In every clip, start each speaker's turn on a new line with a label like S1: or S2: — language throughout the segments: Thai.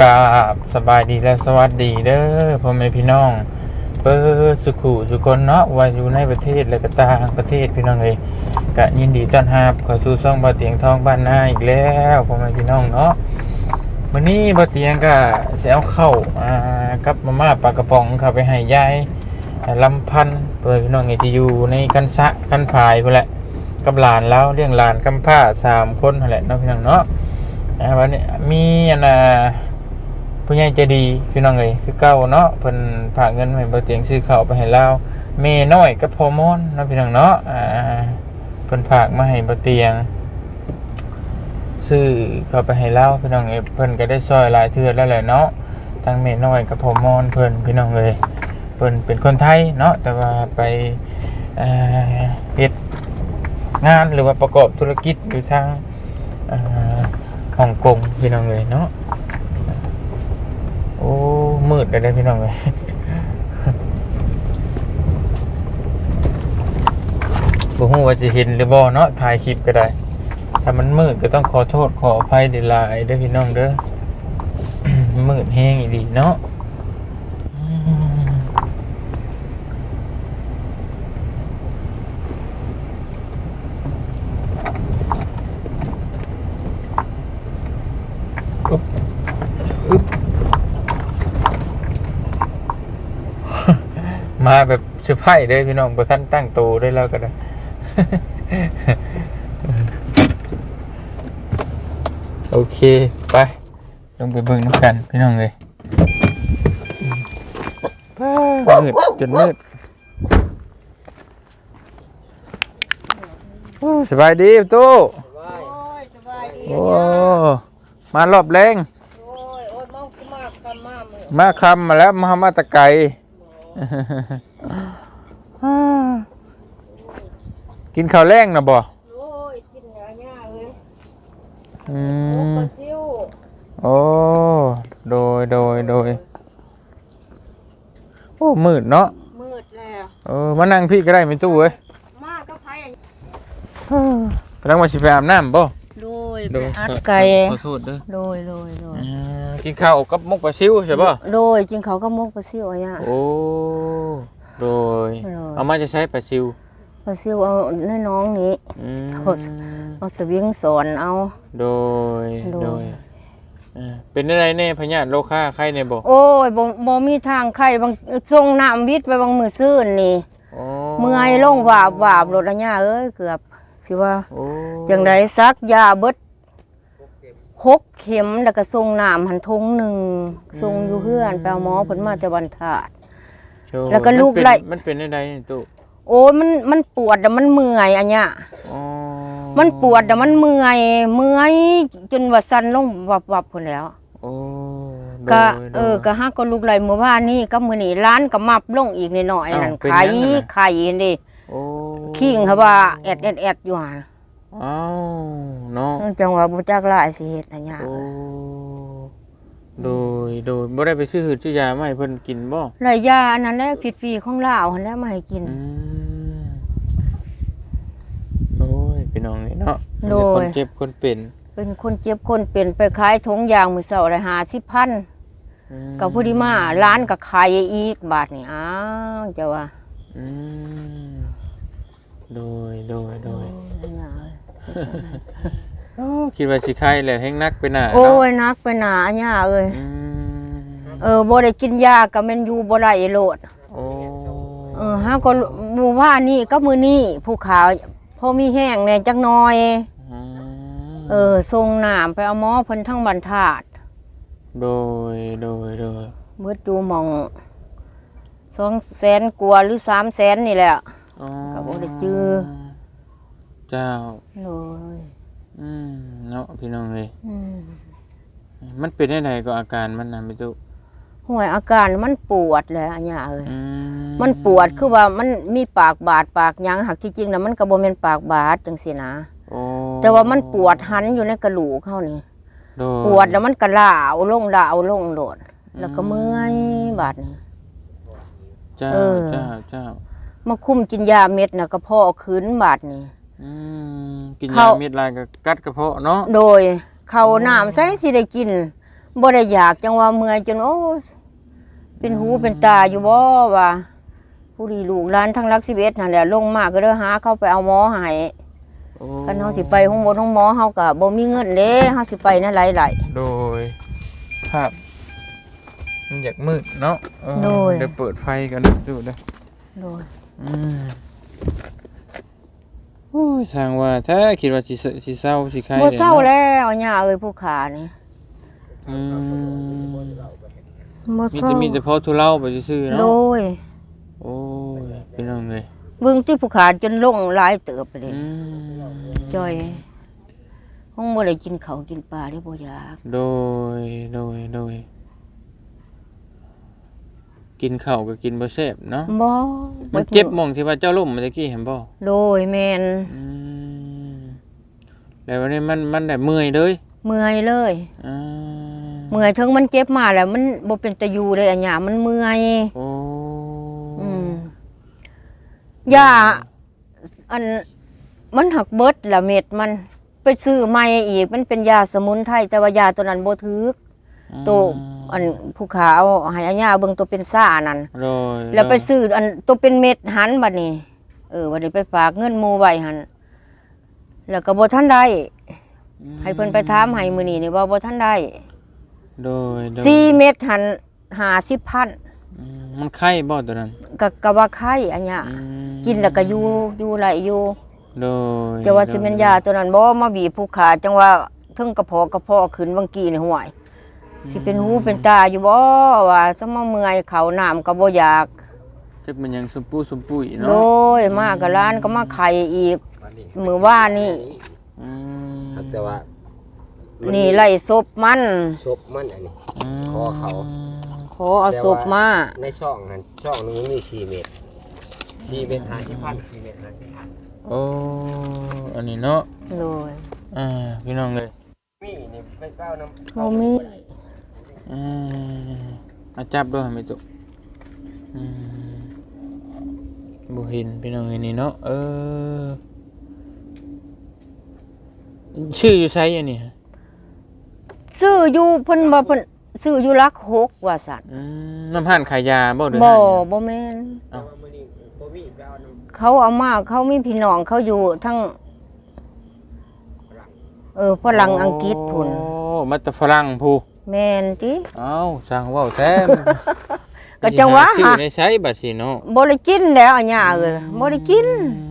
S1: กราบสบายดีและสวัสดีเด้อพ่อแม่พี่น้อง เปิดสุขุสุคนเนาะว่าอยู่ในประเทศและก็ต่างประเทศพี่น้องเอ้ยกะยินดีต้อนรับเข้าสู่ช่องบ่เตียงทองบ้านนาอีกแล้วพ่อแม่พี่น้องเนาะวันนี้บ่เตียงก็สิเอาเข้าอ่ากับมาม่าปลากระป๋องเข้าไปให้ยายลำพันเปิดพี่น้องเอที่อยู่ในกันสะกันพายพุ่นแหละกับหลานแล้วเลี้ยงหลานกำพร้าสามคนนั่นแหละเนาะพี่น้องเนาะวันนี้มีอันน่ะ ผู้ใหญ่ใจดีพี่น้องเอ้ยคือเก่าเนาะเพิ่นฝากเงินให้บ่เตียงซื้อข้าวไปให้เราเมน้อยกับพอมอนเนาะพี่น้องเนาะอ่าเพิ่นฝากมาให้บ่เตียงซื้อเข้าไปให้เราพี่น้องเอ้ยเพิ่นก็ได้ซอยหลายเทื่อแล้วแหละเนาะทั้งเมน้อยกับพอมอนเพิ่นพี่น้องเอ้ยเพิ่นเป็นคนไทยเนาะแต่ว่าไปอ่าเฮ็ดงานหรือว่าประกอบธุรกิจอยู่ทางอ่าฮ่องกงพี่น้องเลยเนาะ อ้มืดเลยได้พี่น้องเลยบ่ฮู้ว่าจะเห็นหรือบ่เนาะถ่ายคลิปก็ได้ ถ้ามันมืดก็ต้องขอโทษขออภัยดหลายเด้อพี่น้องเด้อมืดแห้งอีดีเนาะอืมอึ๊บอึ๊บ มา แบบเซอร์ไพรส์เลยพี่น้องบ่ทันตั้งโตวได้แล้วก็ได้ โอเค ไปลงไปเบิ่งน้ำกัน พี่น้องเลยป้ามืดจนมืดสบายดีตู้
S2: โอ้ยสบายดี
S1: มารอบแรง
S2: มา
S1: คำมาแล้วมามาตะไกล กินข้าวแรงนะบ่
S2: โอ้ยกินหยาหญ้าเลย
S1: อื
S2: โอ้
S1: ม
S2: ปลาซิว
S1: โอ้โดยโดยโดยโอ้มืดเนาะ
S2: มืดแล้ว
S1: เออมานั่งพี่ก็ได้ไม่ตู้เว้ย
S2: มากก็ไผ่
S1: กำลังมาสิไปอาบน้ำบ่
S2: โดย
S1: โดย
S2: อัดไก่
S1: ขอโทษเด้อ
S2: โดยโดยโดย
S1: อ่ากินข้าวกับมกปลาซิวใช่ป่ะ
S2: โดยจริงเขาก็มกปลาซิวอะเนี่ย
S1: โอ้ โดย
S2: โดย
S1: เอามาจะใช้ปลาซิว
S2: ปลาซิวเอาในน้องนี้
S1: อืม
S2: โทษเอาสวิงสอนเอา
S1: โดย
S2: โดย
S1: โดยอ่าเป็นอะไรแน่พญาติโลค่าใครในบ่
S2: โอ้ยบ่บ่มีทางไข่บางส่งน้ำวิทย์ไปบางมือซื่นนี่
S1: โอ้
S2: เมื่อยลงวาบวาบรถอะเนี่ยเอ้ยเกือบสิว่า
S1: โอ้
S2: จังไดซักยาเบิดหกเข็มแล้วก็ส่งน้ำหันทงหนึ่งส่งอยู่เพื่อนไปเอาหมอผลมาแต่วันถาด
S1: โธ่
S2: แล้วก็ลูก
S1: มันเป็น
S2: ไล่
S1: มันเป็นอะไรตู้
S2: โอ้ยมันมันปวดแต่มันเมื่อยอันเนี้ย
S1: อ๋อ
S2: มันปวดแต่มันเมื่อยเมื่อยจนว่าสั่นลงวับวับคนแหล้ว
S1: โอ้โด
S2: ก็
S1: ย
S2: เออ
S1: โดย
S2: ก็ฮักก็ลูกไหลเมื่อวานนี่ก็มื้อนี้ร้านก็มับลงอีกนิดหน่อย
S1: อ้าว
S2: นั่น
S1: เป็น
S2: ไข่
S1: ยังไงน่ะ
S2: ไข่นี่
S1: โอ้
S2: ขิงเขาว่าแอดแอดแอดอยู่หั่น
S1: อ้าวเนาะ
S2: จังว่าบ่จักหลายสิเฮ็ดอันเนี้ย
S1: โอ้ โดยโดยบ่ได้ไปซื้อหืดซื้อยามาให้เพิ่นกินบ่
S2: ไรยาอันนั้นแหละผิดฟรีของลาวหั่นแหล้วมาให้กิน
S1: อืมโอ้ยพี่น้องนี่เนาะ
S2: โดย
S1: มีคนเจ็บคนเป็น
S2: เป็นคนเจ็บคนเป็นไปขายถุงยางมือเสาได้หาสิพัน
S1: อืม
S2: กับผู้ที่มาร้านก็ขายอีกบาทนี่อ้าวเจ้าว่า
S1: อืมโดยโดยโดย โอ้ คิดว่าสิไข้แล้วแฮงนักไปหน้า
S2: โอ้
S1: เนาะ
S2: ยนักไปหนาอันเนี่ยเอ้ย
S1: อืม
S2: เออบ่ได้กินยาก็แม่นอยู่บ่ได้โลด
S1: โอ้
S2: เออฮะก็หมู่ว่านี่ก็มื้อนี้ผู้ขาวพอมีแห้งแหน่จักหน่อย
S1: อืม
S2: เออส่งน้ำไปเอาหมอเพิ่นทั้งบรรทัด
S1: โดยโดยโดย
S2: เบิดอยู่หม่อง2แสนกว่าหรือ3แสนนี่แหละ
S1: อ๋อ
S2: ก็บ่ได้จื้อ
S1: เจ้า
S2: โอ้ย
S1: อืมเนาะพี่น้องเอ้ย
S2: อืม
S1: มันเป็นได้ไหนก็อาการมันนะพี่ตุ
S2: ห่วยอาการมันปวดเลยอันเนี้ยเอ้ย
S1: อื
S2: มันปวดคือว่ามันมีปากบาดปากหยังหักที่จริงนะมันก็บ่แม่นปากบาดจังซี่นะ
S1: โอ้
S2: แต่ว่ามันปวดหันอยู่ในกระโหลกเขานี่
S1: โดย
S2: ปวดแล้วมันก็ลาวลงลาวลงโดดแล้วก็เมื่อยบาดนี่
S1: เจ้า
S2: เออ
S1: เจ้าเจ้า
S2: มาคุมกินยาเม็ดน่ะก็พอขืนบาดนี่
S1: อืมกิน
S2: เขา
S1: ยาเม็ดลายกับกัดกระเพาะเนาะ
S2: โดย เขาน้ำใส่สิได้กินบ่ได้อยากจังว่าเมื่อยจนโอ้ยเป็นหูเป็นตาอยู่บ่ว่าผู้ดีลูกหลานทั้งรักสิเวนั่นแหละลงมาก็เด้อหาเข้าไปเอาหมอให้
S1: โอ้
S2: คันเฮาสิไปห้องหมอห้องหมอเฮาก็บ่มีเงินเด้เฮาสิไปนั่นหลาย
S1: โดยภาพมันอยากมืดเนาะเออ
S2: โดย
S1: เดี๋ยวเปิดไฟกันนะดูเด้อ
S2: ๆโดย
S1: อืม โอ้ยทางว่าถ้าคิดว่าสิเศสิเศร้าสิใคร
S2: บ่เศร้าแล้วย่าเอ้ยผู้ขานี่
S1: อืม
S2: บ่
S1: มี
S2: เศร้า
S1: แต่มีแต่พอทุเล่าไปซื่อๆ
S2: โด
S1: เนาะ
S2: ย
S1: โอ้ยเป็นยังไง
S2: เบิ่งที่ผู้ขาจนลงหลายเติบไปเลย
S1: อืม
S2: จอยห้องบ่ได้กินข้าวกินปลาได้บ่อยาก
S1: โดยโดยโดย กินข้าวก็กินบ่แซ่บเนาะ
S2: บ่
S1: มันเจ็บหมองที่ว่าเจ้าล่มเมื่อกี้เห็นบ่
S2: โดยแม่น
S1: อืมแล้ววันนี้มันมันได้เมื่อยเลย
S2: เมื่อยเลย
S1: อ่า
S2: เมื่อยถึงมันเจ็บมาแล้ว มันบ่เป็นตะอยู่เลยอันหยามันเมื่อย
S1: โอ้
S2: อืมยาอันมันหักเบิดละเม็ดมันไปซื้อใหม่อีก มันเป็นยาสมุนไพรแต่ว่ายาตัวนั้นบ่ถึกตัว อันผู้ขาเอาให้อันยาเบิ่งตัวเป็นซ่านั่น
S1: โดย
S2: แล้วไปซื้ออันตัวเป็นเม็ดหันบัดนี้เออบัดนี้ไปฝากเงินหมู่ไว้หันแล้วก็บ่ทันได้ให้เพิ่นไปถามให้มื้อนี้นี่ว่าบ่ทันได้
S1: โดยโดย
S2: 4เม็ดหัน50,000
S1: อืมมันไข้บ่ตัวนั้น
S2: ก็ก็ว่าไข้อันเนี้ย
S1: อืม
S2: กินแล้วก็อยู่อยู่ไหลอยู่
S1: โดย
S2: จะว่าสิเป็นยาตัวนั้นบ่มาบีบผู้ขาจังว่าเทึงกระเพาะกระเพาะขึ้นบางกี้นี่ห่วย สิเป็นหูเป็นตาอยู่บ่ว่าสมาเมื่อยเขาน้ำก็บ่อยาก
S1: จักมันยังสมปูสมปุย
S2: โด
S1: เนาะ
S2: ยมากับร้านก็มาไข่อีก
S3: วันนี้
S2: มื้อว่านนี่
S1: อืม
S3: แต่ว่า
S2: นี่ไล่ศพมัน
S3: ศพมันอันนี้
S1: ม
S3: คอเขา
S2: ขอเอาศพมา
S3: ในช่องนั้นช่องหนึงมีสี่เมตรสี่เมตรห้าสิบพันสี่เมตรห้าสิบพัน
S1: โอ้อันนี้เนาะ
S2: โดย
S1: อ่าพี่น้องเลย
S3: มีนี่ไปเก้าน้ำ
S2: บ่มี
S1: อืมอาจับด้วยไม่ตุกอืมบ่เห็นพี่น้องเห็นนี่เนาะเออชื่ออยู่ไสอันนี้ฮะ
S2: ซื้ออยู่เพิ่นบ่เพิ่นซื้ออยู่รักหกว่าซั่น
S1: อืมน้ำห่านขายยาบ่เด้อ
S2: บ่
S1: ห่านยา
S2: บ่แม่น
S3: เอามานี่บ่มีไปเอาน้ำ
S2: เขาเอามาเขามีพี่น้องเขาอยู่ทั้งเออฝรั่งอังกฤษพุ่น
S1: โอ้มาแต่ฝรั่งผู้
S2: แม่นติ
S1: เอ้าสั่งเว้าแท้
S2: ก็จังหวะ
S1: ชื่อ
S2: หา
S1: ในไสบัดสิเนาะ
S2: บ่ได้กินแล้วอันหยาเอ้ยบ่ได้กิน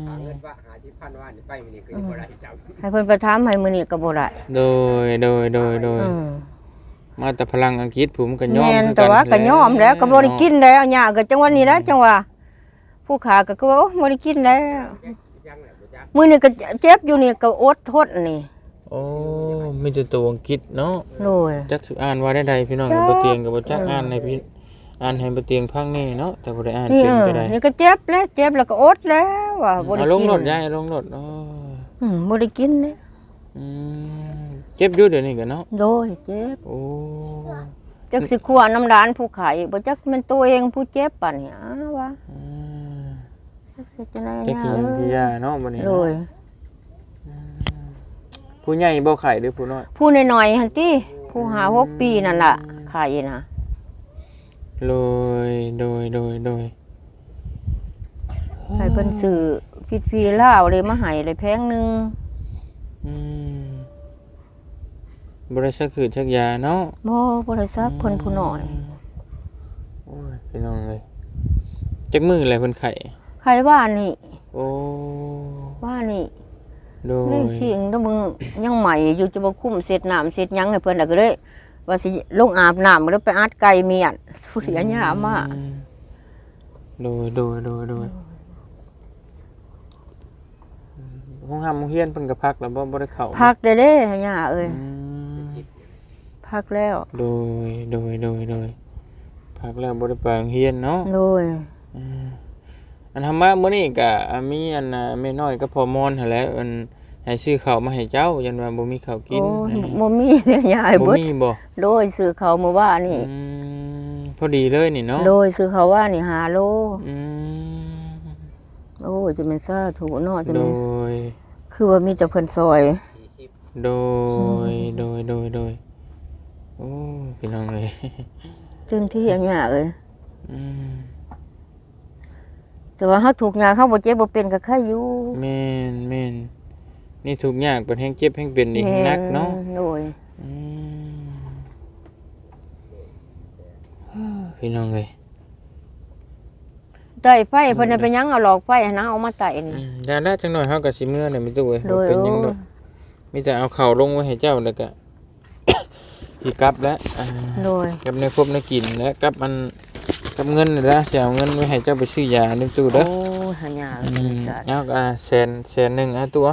S3: หาเงินว่าหาสิบพันว่านี่ไปมันนี่คือบ่ได้จับ
S2: ให้เพิ่นไปถามให้มื้อนี้ก็บ่ได้
S1: โดยโดยโดยโดย
S2: อืม
S1: มาแต่พลังอังกฤษผมก็ยอม
S2: แม่น
S1: คือ
S2: แต่ว่าก็ยอมแล้วก็บ่ได้กิน
S1: เาะ
S2: แล้วอันหยาก็จังหวะนี้นะจังหวะผู้ขาก็คือว่าโอ้บ่ได้กินแล้ว
S3: ยังแหละบ่จัก
S2: มื้อนี้ก็เจ็บอยู่นี่ก็อดทนนี่
S1: โอ้มีแต่ตัวอังกฤษเนาะ
S2: โดย
S1: จักสิอ่านว่าได้ใดพี่น้อง
S2: จ้า
S1: บ่เตียงก็บ่จัก
S2: เอออ่
S1: อ่านให้พี่อ่านให้บ่เตียงพังแน่เนาะแต่บ่ได้อ่าน
S2: นี่
S1: เป็น
S2: เออ
S1: ก็ได้
S2: นี่ก็เจ็บแล้วเจ็บแล้วก็อดแล้วว่าบ่ได้
S1: เอาลง
S2: กิน
S1: รถยายเอาลงรถโอ้ย
S2: อืมบ่ได้กินเลย
S1: อืมเจ็บอยู่เดี๋ยวนี้ก็เนาะ
S2: โดยเจ็บ
S1: โอ้
S2: จักสิขัวน้ำร้านผู้ไข้บ่จักแมันตัวเองผู้เจ็บปานนี้อ้าว่า
S1: อืม
S2: จักสิจะได้
S1: จัก
S2: ห
S1: กิน
S2: ยัง
S1: กินยาเนาะบัดนี้
S2: โดย
S1: ผู้ใหญ่บ่ไข้หรือผู้น้อย
S2: ผู้น้อยๆหั่นติผู้หาหกปีนั่นล่ะไข้น่ะ
S1: โดยโดยโดยโดย
S2: ให้เพิ่นซื้อพิษพีลาวเลยมาให้เลยแพงหนึง
S1: อืมบ่ได้สักคือสักยาเนาะ
S2: บ่บ่ได้ซักเพิ่นผู้น้อย
S1: โอ้ยพี่น้องเลยจักมืออะไรเพิ่นไข่
S2: ใครว่านี่
S1: โอ้
S2: ว่านี่
S1: โด
S2: นี่
S1: ย
S2: ขิงถ้ามึงยังใหม่อยู่จะบ่คุ้มเสร็จน้ำเสร็จหยังให้เพิ่นน่ะก็เลยว่าสิลงอาบน้ำแล้วไปอัดไก่เมียนผู้เสียหยามา
S1: อืโดยโดยโดยโดยห้องห้ามโรงเฮียนเพิ่นก็พักแล้วบ่บ่ได้เข้า
S2: พักได้เด้หยาเอ้ย
S1: อืม
S2: พักแล้ว
S1: โดยโดยโดยโดยพักแล้วบ่ได้ไปโรงเฮียนเนาะ
S2: โดย
S1: อั นทำมามื้อนี้ก็อ่ามีอันน่ะแม่น้อยกับพ่อมอนหั่นแหละอันให้ซื้อข้าวมาให้เจ้ายันว่าบ่มีข้าวกิน
S2: โอ้ย
S1: ให้
S2: บ่มีเนี่ยยาย
S1: บ่
S2: เบิด
S1: มีบ่
S2: โดยซื้อเขาวมื้อว่านนี่
S1: อืมพอดีเลยนี่เนาะ
S2: โดยซื้อเขาวว่านี่5โล
S1: อืม
S2: โอ้ยจะเป็นซาถูเนาะจะ
S1: โด
S2: แม่น
S1: ย
S2: คือว่ามีแต่เพิ่นซอย
S3: สี่สิบ
S1: โดยโดยโดยโดยโอ้โอ้พี่น้องเอ้ย
S2: ตื่นที่อันเนี้ยเอ้ย
S1: อืม
S2: แต่ว่าเฮาถูกยาเขาบ่เจ็บบ่เป็นก็ใครอยู่
S1: แม่นแม่นนี่ทุกอย่างเป็นแห่งเจ็บแห่งเป็นนี่แห่งหนักเนาะ
S2: โอ้ย
S1: อืมพี่น้องเอ้ย
S2: ไต่ไฟเพิ่นน่ะเป็นหยังเอาหลอกไฟให้นะเอามาไต่นี่
S1: อืมดาแล้วจังหน่อยเฮาก็สิเมื่อเนี่ยมีตู้เอ้ย
S2: โดย
S1: เป็นหยัง
S2: โอ้
S1: ดอกมีแต่เอาเข่าลงไว้ให้เจ้าแล้วก็ อีกกลับแล้วอ่า
S2: โดย
S1: กับในครบในกินและกับมัน กับเงินนี่ละสิเอาเงินไว้ให้เจ้าไปซื้อยาในตู้เด้อ
S2: โอ้ยหายา
S1: อื
S2: เลย
S1: ม
S2: สัตว์
S1: เอาก็อ่าแสนแสนหนึ่งอะตัว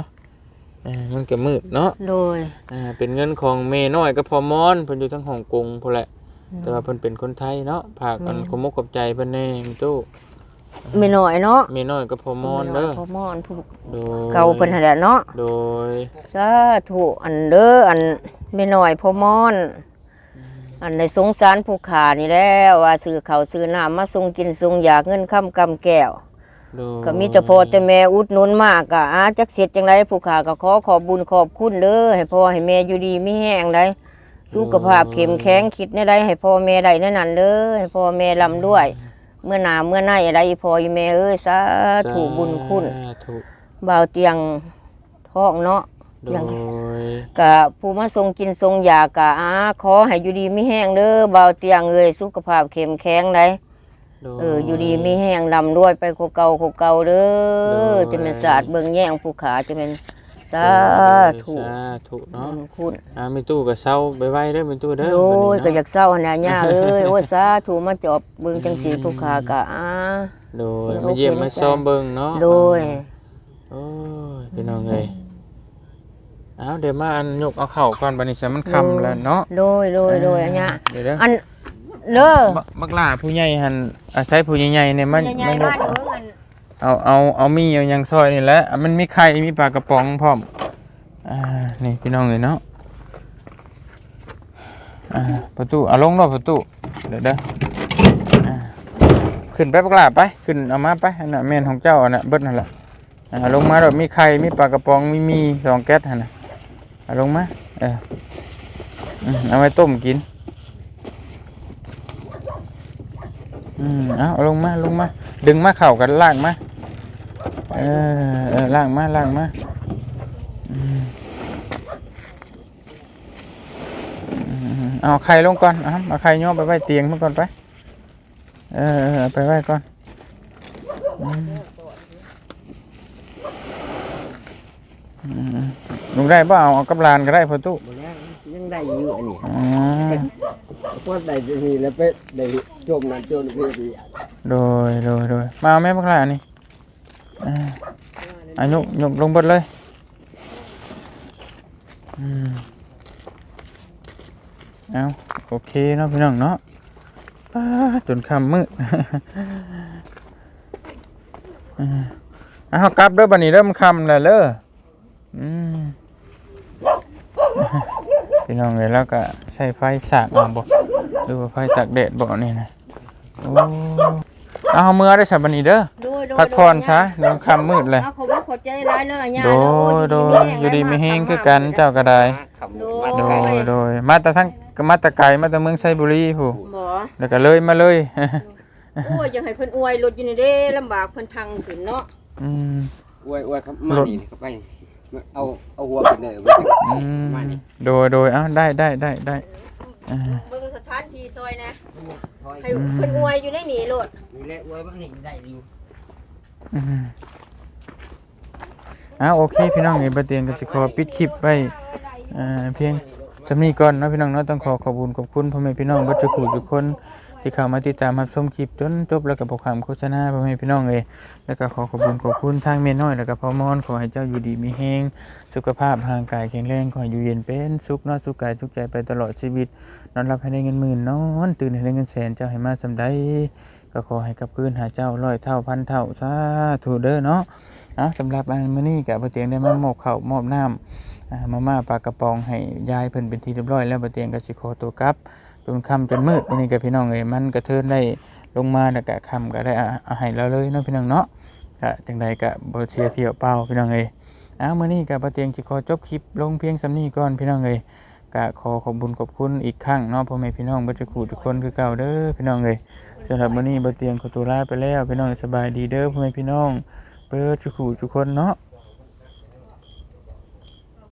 S1: อ่ามันก็มืดเนาะ
S2: โดย
S1: อ่าเป็นเงินของเมน้อยกับพอมอนเพิ่นอยู่ทั้งฮ่องกงพุ่นแหละ แต่ว่าเพิ่นเป็นคนไทยเนาะผากอันขมกขอบใจเพิ่นแน่มีตู้
S2: ไม่น้อยเนาะ
S1: เมน้อยกับพอมอนเด้อ
S2: พอมอนผู้
S1: โดย
S2: เก่าเพิ่นหั่นแหละเนาะ
S1: โดย
S2: สาธุอันเด้ออันไม่น้อยพอมอน อันในสงสารผู้ขานี่แหล้วว่าซื้อข้าวซื้อน้ำมาส่งกินส่งอยากเงินค้ำกำแก้ว
S1: โดย
S2: ก็มีแต่พ่อแต่แม่อุดหนุนมากก็อาจักเสียจังไรผู้ขาก็ขอขอบบุญขอบคุณเด้อให้พ่อให้แม่อยู่ดีมีแห้งได้สุขภาพเข้มแข็งคิดในใดให้พ่อแม่ได้นั่นนั่นเด้อให้พ่อแม่ลำด้วย เมื่อหนาเมื่อไหนอะไรพ่ออีแม่เอ้ยสาธุบุญคุณ
S1: สาธุ
S2: บ่าวเตียงท้องเนาะ
S1: โด
S2: อย่าง
S1: ย
S2: กะผู้มาทรงกินทรงยากะอาขอให้อยู่ดีมีแห้งเด้อบ่าวเตียงเอ้ยสุขภาพเข้มแข็งได้
S1: โดย
S2: เอออยู่ดีมีแห้งลำด้วยไปโคเก่าโคเก่าเด้
S1: โด
S2: อยจะเป็นศาสตร์เบิ่งแย่งผู้ขาจะเป็นสาธุ
S1: สาธุเนาะ
S2: คุณ
S1: อ่ามีตู้ก็เซาไปไว้เด้อมีตู้เด้อ
S2: โอ้ย
S1: บัดนี้
S2: ก็
S1: เนาะ
S2: อยากเศร้าหนาย่าเอ้ย โอ้ยสาธุมาจอบเบิ่งจังสีผู้ขากะอา
S1: โดยมาเยี่ยมมาซ้อมเบิ่งเนาะ
S2: โดย
S1: โอ้ยพี่น้องเอ้ย เอาเดี๋ยวมาอันยกเอาเข่าก่อนบัดนี้ซะมันค่ำแล้วเนาะ
S2: โดยโดยโดยอันเนี้ย
S1: เดี๋ยวเด้อ
S2: อันเด้อ
S1: บักบักหล่าผู้ใหญ่หันอาศัยผู้ใหญ่ๆเนี่ยมัน
S2: ใหญ่
S1: มัน
S2: ๆ
S1: ย
S2: บ้ากนเบิ่งอัน
S1: เอาเอาเอามีเอาหยังซอยนี่แหละอะมันมีไข่มีปลากระป๋องพร้อมอ่านี่พี่น้องเอ้ยเนาะอ่าประตูเอาลงเนาะประตูเดี๋ยวเด้ออ่าขึ้นไปบักหล่าไปขึ้นเอามาไปอันน่ะแม่นของเจ้าอันน่ะเบิดนั่นแหละอ่าลงมาดอกมีไข่มีปลากระป๋องมีมีสองแก๊สหั่นน่ะ เอาลงมาเอออืมเอาไว้ต้มกินอืมเอาลงมาลงมา ดึงมาเข่ากันล่างมาเออเออล่างมาล่างมาอืมอืมเอาไข่ลงก่อนเอาเอาไข่ย่อไปไว้เตียงมันก่อนไปเออเอไปไว้ก่อนอืม ลุงได้ป่เอาเอากับหลานก็ได้พอตู้
S3: บ่แล้วยังได้อยู่อันนี้
S1: อ๋อ
S3: พอได้ทีแล้วไปได้จมนั้นจมนี่ดี
S1: โดยโดยโดยมาเอาแม่บักหลานนี่อ่าอายกยกลงเบดเลยอืมเอาโอเคเนาะพี่น้องเนาะป้าดจนค่ำมืดอ่าเอากลับเด้อบัดนี้เริ่มค่ำแล้วเด้ออืม พี่น้องเลยแล้วก็ใช้ไฟสากเอาบ่หรือว่าไฟตากแดดบ่นี่นะโอ้เอาเมื่อได้สับบัดนี้เด้อ
S2: โดยโดย
S1: พักผ่อนซะเดี๋ยวค่ำมืดเลย
S2: เอาขอบคุณขอบใจร้ายเลยอันเนี้ย
S1: โดยโดยอยู่ดีไม่แห้งคือกันเจ้าก็ได้
S3: ขับมา
S1: โด
S3: ไกล
S1: ยโดยมาแต่ทั้งก็มาแต่ไกลมาแต่เมืองไซบุรีผู้
S2: หมอ
S1: แล้วก็เลยมาเลย
S2: โอ้ยยังให้เพิ่นอวยรถอยู่นี่เด้ลำบากเพิ่นทางขึ้นเนาะ
S1: อืม
S3: อวยอวยครับมานี่เข้าไป เอาเอาหัวขึ้นเลย
S1: อืม
S3: มานี่
S1: โดยโดยเอ้าได้ได้ได้ได้อ่า
S2: เบิ่งสถานที่ซอยนะ
S3: ถอย
S2: ให้เพิ่นอวยอยู่ในนี่โลด
S3: นี่แหละอวยมันนี่ได้อยู่
S1: อืมอ้าวโอเคพี่น้องเอ๋บะเตียงก็สิขอปิดคลิปไว้อ่าเพียงสำนี้ก่อนเนาะพี่น้องเนาะต้องขอขอบคุณขอบคุณพ่อแม่พี่น้องเบัจุกุทุกคน ที่เข้ามาติดตามรับชมคลิปจนจบแล้วก็บอกคำโฆษณาพ่อแม่พี่น้องเอ๋แล้วก็ขอขอบคุณขอบคุณทางเมน้อยแล้วก็พ่อมอนขอให้เจ้าอยู่ดีมีแฮงสุขภาพร่างกายแข็งแรงขออยู่เย็นเป็นสุขนาะสุขกายสุขใจไปตลอดชีวิต นอนรับให้ได้เงินหมื่นนอนตื่นให้ได้เงินแสนเจ้าให้มาสำได้ก็ขอให้กับคืนหาเจ้าร้อยเท่าพันเท่าสาธุเด้อเนาะเอาสำหรับอันมื้อนี้กับเตียงได้มามอบข้าวมอบน้ำมาม่าปลากระป๋องให้ยายเพิ่นเป็นที่เรียบร้อยแล้วบ่เตียงก็สิขอตัวกลับ นค่ำจนมืดนนี้กับพี่น้องเอ้ยมันกระเทินได้ลงมาแล้วก็ค่ำก็ได้อาอาให้เราเลยเนาะพี่น้องเนาะก็จังใดก็บ่เสียเที่ยวเปล่าพี่น้องเอ้ยเอามื้อนี้กับบ่เตียงสิขอจบคลิปลงเพียงสำนี้ก่อนพี่น้องเอ้ยกะขอขอบบุญขอบคุณอีกครั้งเนาะพ่อแม่พี่น้องเบ่จะขู่ทุกคนคือเก่าเด้อพี่น้องเอ้ยสำหรับมื้อนี้บ่เตียงขอตัวลาไปแล้วพี่น้องสบายดีเด้อพ่อแม่พี่น้องเปิดจุกขู่ทุกคนเนาะ